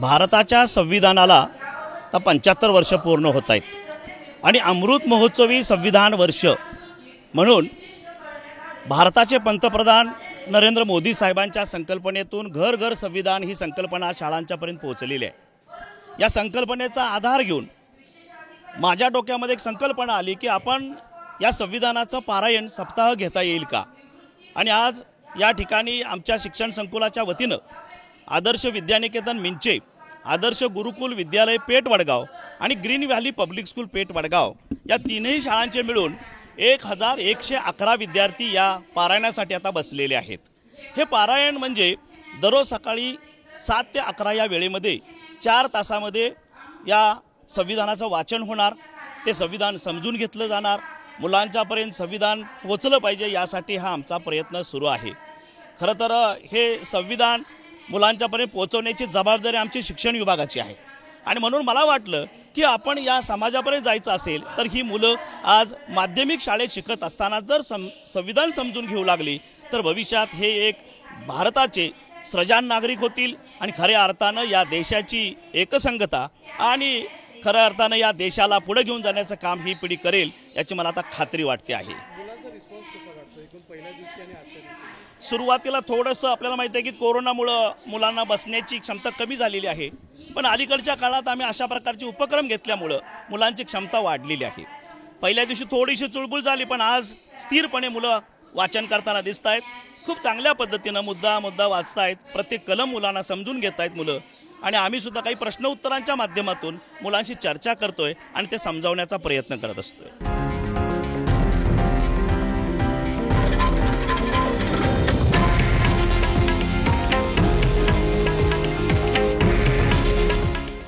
भारताच्या संविधानाला आता पंच्याहत्तर वर्ष पूर्ण होत आहेत. आणि अमृत महोत्सवी संविधान वर्ष म्हणून भारताचे पंतप्रधान नरेंद्र मोदी साहेबांच्या संकल्पनेतून घर घर संविधान ही संकल्पना शाळांच्यापर्यंत पोहोचलेली आहे. या संकल्पनेचा आधार घेऊन माझ्या डोक्यामध्ये एक संकल्पना आली की आपण या संविधानाचं पारायण सप्ताह घेता येईल का? आणि आज या ठिकाणी आमच्या शिक्षण संकुलाच्या वतीनं आदर्श विद्यानिकेतन मिंचे आदर्श गुरुकुल विद्यालय पेठ वडगाव आणि green valley public school Peth Vadgaon या तीनही शाळांचे मिळून एक हजार एकशे अकरा विद्यार्थी या पारायणासाठी आता बसलेले आहेत. हे पारायण म्हणजे दररोज सकाळी सात ते अकरा या वेळेमध्ये चार तासामध्ये या संविधानाचं वाचन होणार ते संविधान समजून घेतलं जाणार मुलांच्यापर्यंत संविधान पोचलं पाहिजे यासाठी हा आमचा प्रयत्न सुरू आहे. खरं तर हे संविधान मुलांच्यापर्यंत पोहोचवण्याची जबाबदारी आमची शिक्षण विभागाची आहे. आणि म्हणून मला वाटलं की आपण या समाजापर्यंत जायचं असेल तर ही मुलं आज माध्यमिक शाळेत शिकत असताना जर सं संविधान समजून घेऊ लागली तर भविष्यात हे एक भारताचे सृजान नागरिक होतील आणि खऱ्या अर्थानं या देशाची एकसंगता आणि खऱ्या अर्थानं या देशाला पुढे घेऊन जाण्याचं काम ही पिढी करेल याची मला आता खात्री वाटते आहे. सुरुवातीला थोडंसं आपल्याला माहिती आहे की कोरोनामुळं मुलांना बसण्याची क्षमता कमी झालेली आहे. पण अलीकडच्या काळात आम्ही अशा प्रकारचे उपक्रम घेतल्यामुळं मुलांची क्षमता वाढलेली आहे. पहिल्या दिवशी थोडीशी चुळबुळ झाली पण आज स्थिरपणे मुलं वाचन करताना दिसत आहेत. खूप चांगल्या पद्धतीनं मुद्दा मुद्दा वाचतायत प्रत्येक कलम मुलांना समजून घेत आहेत मुलं. आणि आम्ही सुद्धा काही प्रश्न उत्तरांच्या माध्यमातून मुलांशी चर्चा करतोय आणि ते समजावण्याचा प्रयत्न करत असतोय.